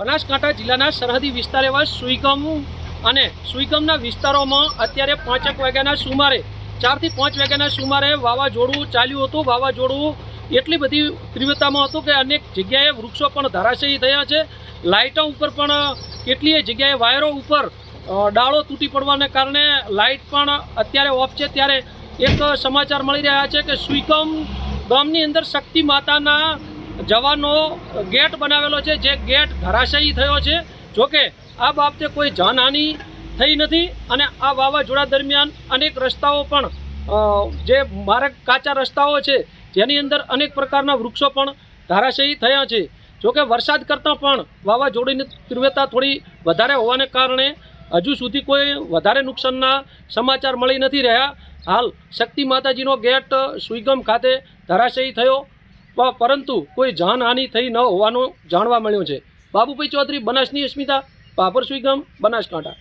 બનાસકાંઠા જિલ્લાના સરહદી વિસ્તાર એવા સુઈગામ અને સુઈગામના વિસ્તારોમાં અત્યારે પાંચેક વાગ્યાના સુમારે, ચારથી પાંચ વાગ્યાના સુમારે વાવાઝોડું ચાલ્યું હતું. વાવાઝોડું એટલી બધી તીવ્રતામાં હતું કે અનેક જગ્યાએ વૃક્ષો પણ ધરાશયી થયા છે. લાઇટો ઉપર પણ કેટલીય જગ્યાએ વાયરો ઉપર ડાળો તૂટી પડવાને કારણે લાઇટ પણ અત્યારે ઓફ છે. ત્યારે એક સમાચાર મળી રહ્યા છે કે સુઈગામ ગામની અંદર શક્તિ માતાના જવાનો ગેટ બનાવેલો છે, જે ગેટ ધરાશયી થયો છે. જોકે આ બાબતે કોઈ જાનહાનિ થઈ નથી અને આ વાવાઝોડા દરમિયાન અનેક રસ્તાઓ પણ જે માર્ગ કાચા રસ્તાઓ છે, જેની અંદર અનેક પ્રકારના વૃક્ષો પણ ધરાશયી થયા છે. જોકે વરસાદ કરતાં પણ વાવાઝોડીની તીવ્રતા થોડી વધારે હોવાને કારણે હજુ સુધી કોઈ વધારે નુકસાનના સમાચાર મળી નથી રહ્યા. હાલ શક્તિ માતાજીનો ગેટ સુઈગમ ખાતે ધરાશયી થયો. પરંતુ કોઈ જાનહાનિ થઈ ન હોવાનું જાણવા મળ્યું છે. બાબુભાઈ ચૌધરી, બનાસની અસ્મિતા પાપર સુઈગામ, બનાસકાંઠા.